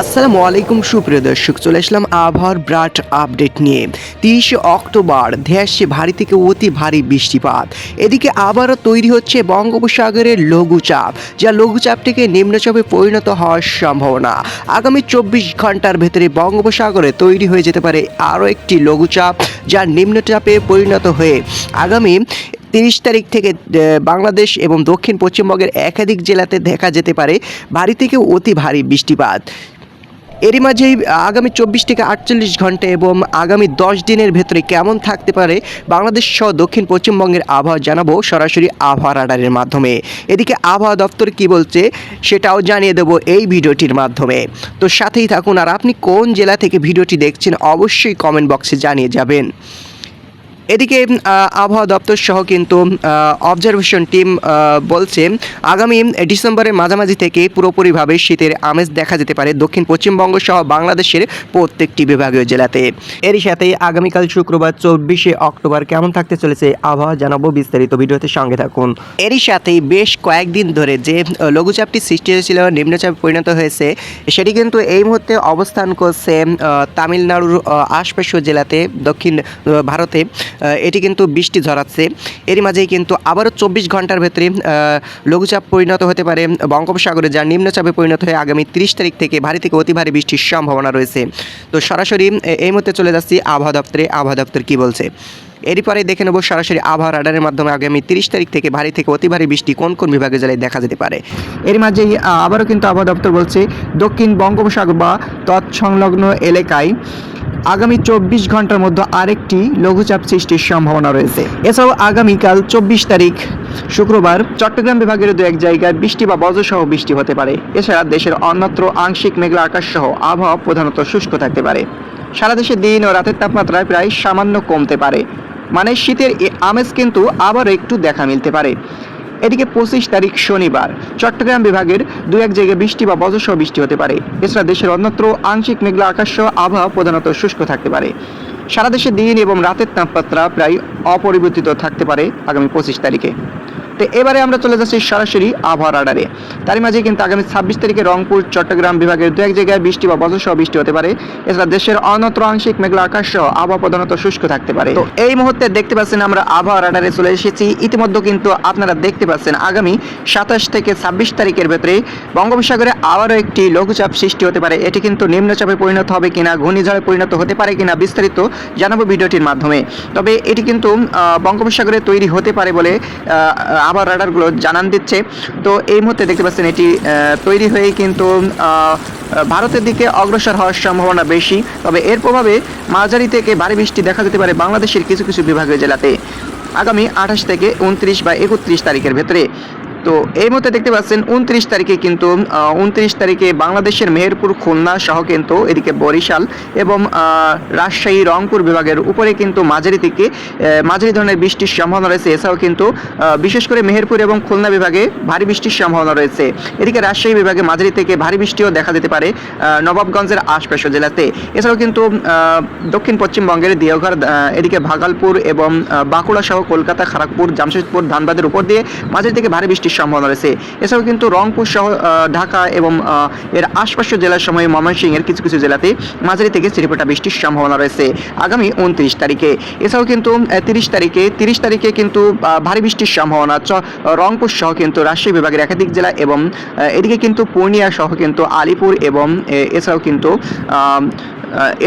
আসসালামু আলাইকুম, সুপ্রিয় দর্শক, চলে আসলাম আবহাওয়ার ব্রাট আপডেট নিয়ে। তিরিশে অক্টোবর ধেয়াসে ভারী থেকে অতি ভারী বৃষ্টিপাত। এদিকে আবারও তৈরি হচ্ছে বঙ্গোপসাগরের লঘুচাপ, যা লঘুচাপটিকে নিম্নচাপে পরিণত হওয়ার সম্ভাবনা। আগামী চব্বিশ ঘণ্টার ভেতরে বঙ্গোপসাগরে তৈরি হয়ে যেতে পারে আরও একটি লঘুচাপ, যা নিম্নচাপে পরিণত হয়ে আগামী তিরিশ তারিখ থেকে বাংলাদেশ এবং দক্ষিণ পশ্চিমবঙ্গের একাধিক জেলাতে দেখা যেতে পারে ভারী থেকে অতি ভারী বৃষ্টিপাত। এরই মাঝেই আগামী চব্বিশ থেকে আটচল্লিশ ঘণ্টা এবং আগামী দশ দিনের ভেতরে কেমন থাকতে পারে বাংলাদেশ সহ দক্ষিণ পশ্চিমবঙ্গের আবহাওয়া জানাব সরাসরি আবহাওয়া রাডারের মাধ্যমে। এদিকে আবহাওয়া দপ্তর কি বলছে সেটাও জানিয়ে দেবো এই ভিডিওটির মাধ্যমে। তো সাথেই থাকুন আর আপনি কোন জেলা থেকে ভিডিওটি দেখছেন অবশ্যই কমেন্ট বক্সে জানিয়ে যাবেন। এদিকে আবহাওয়া দপ্তর সহ কিন্তু অবজারভেশন টিম বলছে, আগামী ডিসেম্বরের মাঝামাঝি থেকে পুরোপুরিভাবে শীতের আমেজ দেখা যেতে পারে দক্ষিণ, পশ্চিমবঙ্গ সহ বাংলাদেশের প্রত্যেকটি বিভাগীয় জেলাতে। এরই সাথে আগামীকাল শুক্রবার, চব্বিশে অক্টোবর কেমন থাকতে চলেছে আবহাওয়া জানাব বিস্তারিত ভিডিওতে সঙ্গে থাকুন। এরই সাথে বেশ কয়েকদিন ধরে যে, লঘুচাপটি সৃষ্টি হয়েছিল, নিম্নচাপে পরিণত হয়েছে, সেটি কিন্তু এই মুহূর্তে অবস্থান করছে তামিলনাড়ুর আশপাশীয় জেলাতে, দক্ষিণ ভারতে। এটি কিন্তু বৃষ্টি ঝরাচ্ছে। এরই মাঝেই কিন্তু আবারও চব্বিশ ঘণ্টার ভেতরে লঘুচাপ পরিণত হতে পারে। বঙ্গোপসাগরে যা নিম্নচাপে পরিণত হয়ে আগামী তিরিশ তারিখ থেকে ভারী থেকে অতি ভারী বৃষ্টির সম্ভাবনা রয়েছে। তো সরাসরি এই মুহূর্তে চলে যাচ্ছি আবহাওয়া দপ্তরে। আবহাওয়া দপ্তর কী বলছে? এরই পরে দেখে নেব সরাসরি আবহাওয়া রাডারের মাধ্যমে আগামী তিরিশ তারিখ থেকে ভারী থেকে অতি ভারী বৃষ্টি কোন কোন বিভাগে জেলায় দেখা যেতে পারে। এর মাঝেই আবারও কিন্তু আবহাওয়া দপ্তর বলছে, দক্ষিণ বঙ্গোপসাগর বা তৎসংলগ্ন এলাকায় আগামী চব্বিশ ঘণ্টার মধ্যে আরেকটি লঘুচাপ সৃষ্টির সম্ভাবনা রয়েছে। এছাড়াও আগামীকাল চব্বিশ তারিখ শুক্রবার চট্টগ্রাম বিভাগের দু এক জায়গায় বৃষ্টি বা বজ্রসহ বৃষ্টি হতে পারে। এছাড়া দেশের অন্যত্র আংশিক মেঘলা আকাশ সহ আবহাওয়া প্রধানত শুষ্ক থাকতে পারে। সারা দেশে দিন ও রাতের তাপমাত্রায় প্রায় সামান্য কমতে পারে। মানে শীতের আমেজ কিন্তু আবার একটু দেখা মিলতে পারে। এদিকে পঁচিশ তারিখ শনিবার, চট্টগ্রাম বিভাগের দু এক জায়গায় বৃষ্টি বা বজ্রসহ বৃষ্টি হতে পারে। এছাড়া দেশের অন্যত্র আংশিক মেঘলা আকাশ সহ আবহাওয়া প্রধানত শুষ্ক থাকতে পারে। সারা দেশে দিন এবং রাতের তাপমাত্রা প্রায় অপরিবর্তিত থাকতে পারে আগামী পঁচিশ তারিখে। তো এবারে আমরা চলে যাচ্ছি সরাসরি আবহাওয়া রাডারে। তারই মাঝে কিন্তু আগামী ছাব্বিশ তারিখে রংপুর, চট্টগ্রাম বিভাগের দু এক জায়গায় বৃষ্টি বা বজ্রসহ বৃষ্টি হতে পারে। এছাড়া দেশের অন্যত্র আংশিক মেঘলা আকাশ সহ আবহাওয়া প্রধানত শুষ্ক থাকতে পারে। তো এই মুহূর্তে দেখতে পাচ্ছেন আমরা আবহাওয়া রাডারে চলে এসেছি। ইতিমধ্যে কিন্তু আপনারা দেখতে পাচ্ছেন আগামী সাতাশ থেকে ছাব্বিশ তারিখের ভেতরে বঙ্গোপসাগরে আবারও একটি লঘুচাপ সৃষ্টি হতে পারে। এটি কিন্তু নিম্নচাপে পরিণত হবে কিনা, ঘূর্ণিঝড়ে পরিণত হতে পারে কিনা বিস্তারিত জানাব ভিডিওটির মাধ্যমে। তবে এটি কিন্তু বঙ্গোপসাগরে তৈরি হতে পারে বলে আবহাওয়া রাডারগুলো জানান দিচ্ছে। তো এই মুহূর্তে দেখতে পাচ্ছেন এটি তৈরি হয়ে কিন্তু ভারতের দিকে অগ্রসর হওয়ার সম্ভাবনা বেশি। তবে এর প্রভাবে মাঝারি থেকে ভারী বৃষ্টি দেখা যেতে পারে বাংলাদেশের কিছু কিছু বিভাগীয় জেলাতে। আগামী আঠাশ থেকে উনত্রিশ বা একত্রিশ তারিখের ভেতরে। তো এই মুহূর্তে দেখতে পাচ্ছেন উনত্রিশ তারিখে কিন্তু উনত্রিশ তারিখে বাংলাদেশের মেহেরপুর, খুলনা সহ কিন্তু এদিকে বরিশাল এবং রাজশাহী, রংপুর বিভাগের উপরে কিন্তু মাঝারি থেকে মাঝারি ধরনের বৃষ্টির সম্ভাবনা রয়েছে। এছাড়াও কিন্তু বিশেষ করে মেহেরপুর এবং খুলনা বিভাগে ভারী বৃষ্টির সম্ভাবনা রয়েছে। এদিকে রাজশাহী বিভাগে মাঝারি থেকে ভারী বৃষ্টিও দেখা যেতে পারে নবাবগঞ্জের আশপাশ জেলাতে। এছাড়াও কিন্তু দক্ষিণ পশ্চিমবঙ্গের দেওঘর এদিকে ভাগলপুর এবং বাঁকুড়া সহ কলকাতা খড়গপুর জামশেদপুর, ধানবাদের উপর দিয়ে মাঝারি থেকে ভারী বৃষ্টির সম্ভাবনা রয়েছে। এছাড়াও কিন্তু রংপুর সহ ঢাকা এবং এর আশপাশের জেলার সময় ময়মনসিংহের কিছু কিছু জেলাতে মাঝারি থেকে চিরিপোটা বৃষ্টির সম্ভাবনা রয়েছে। আগামী উনত্রিশ তারিখে। এছাড়াও কিন্তু তিরিশ তারিখে তিরিশ তারিখে কিন্তু ভারী বৃষ্টির সম্ভাবনা। রংপুর সহ কিন্তু রাজশাহী বিভাগের একাধিক জেলা এবং এদিকে কিন্তু পূর্ণিয়া সহ কিন্তু আলিপুর এবং এছাড়াও কিন্তু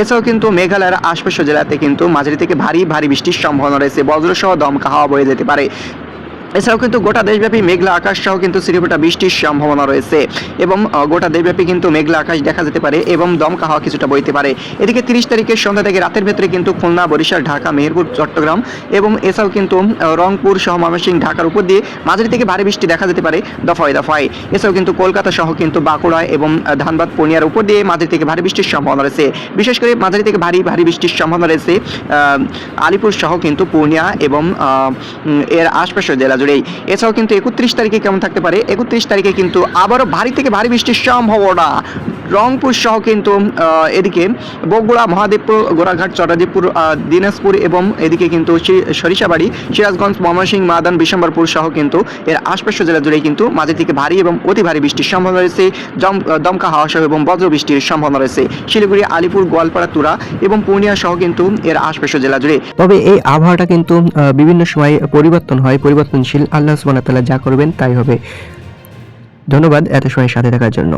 এছাড়াও কিন্তু মেঘালয়ের আশপাশের জেলাতে কিন্তু মাঝারি থেকে ভারী ভারী বৃষ্টির সম্ভাবনা রয়েছে। বজ্রসহ দমকা হাওয়া বয়ে যেতে পারে। এছাড়াও কিন্তু গোটা দেশব্যাপী মেঘলা আকাশ সহ কিন্তু সিরিপোটা বৃষ্টির সম্ভাবনা রয়েছে এবং গোটা দেশব্যাপী কিন্তু মেঘলা আকাশ দেখা যেতে পারে এবং দমকা হাওয়া কিছুটা বইতে পারে। এদিকে তিরিশ তারিখের সন্ধ্যা থেকে রাতের ভেতরে কিন্তু খুলনা, বরিশাল, ঢাকা, মেহেরপুর, চট্টগ্রাম এবং এছাড়াও কিন্তু রংপুর সহ ময়মনসিংহ, ঢাকার উপর দিয়ে মাঝারি থেকে ভারী বৃষ্টি দেখা যেতে পারে দফায় দফায়। এছাড়াও কিন্তু কলকাতা সহ কিন্তু বাঁকুড়া এবং ধানবাদ, পূর্ণিয়ার উপর দিয়ে মাঝারি থেকে ভারী বৃষ্টির সম্ভাবনা রয়েছে। বিশেষ করে মাঝারি থেকে ভারী ভারী বৃষ্টির সম্ভাবনা রয়েছে আলিপুর সহ কিন্তু পূর্ণিয়া এবং এর আশপাশের জেলা জুড়েই। এছাড়াও কিন্তু একত্রিশ তারিখে কেমন থাকতে পারে? একত্রিশ তারিখে কিন্তু আবারও ভারী থেকে ভারী বৃষ্টির সম্ভাবনা। রংপুর সহ কিন্তু এদিকে বগুড়া মহাদেবপুর গোড়াঘাট চটাদেবপুর আহ, দিনাজপুর এবং এদিকে কিন্তু সরিষাবাড়ি সিরাজগঞ্জ ময়মনসিংহ মাদান বিশম্বরপুর সহ কিন্তু এর আশপাশের জেলা জুড়ে কিন্তু মাঝে থেকে ভারী এবং অতি ভারী বৃষ্টির সম্ভাবনা রয়েছে। দমকা হাওয়া সহ এবং বজ্র বৃষ্টির সম্ভাবনা রয়েছে। শিলিগুড়ি আলিপুর গোয়ালপাড়া তুরা এবং পূর্ণিয়া সহ কিন্তু এর আশপাশের জেলা জুড়ে। তবে এই আবহাওয়াটা কিন্তু বিভিন্ন সময় পরিবর্তন হয় পরিবর্তনশীল। আল্লাহ তাআলা যা করবেন তাই হবে। ধন্যবাদ এত সময় সাথে থাকার জন্য।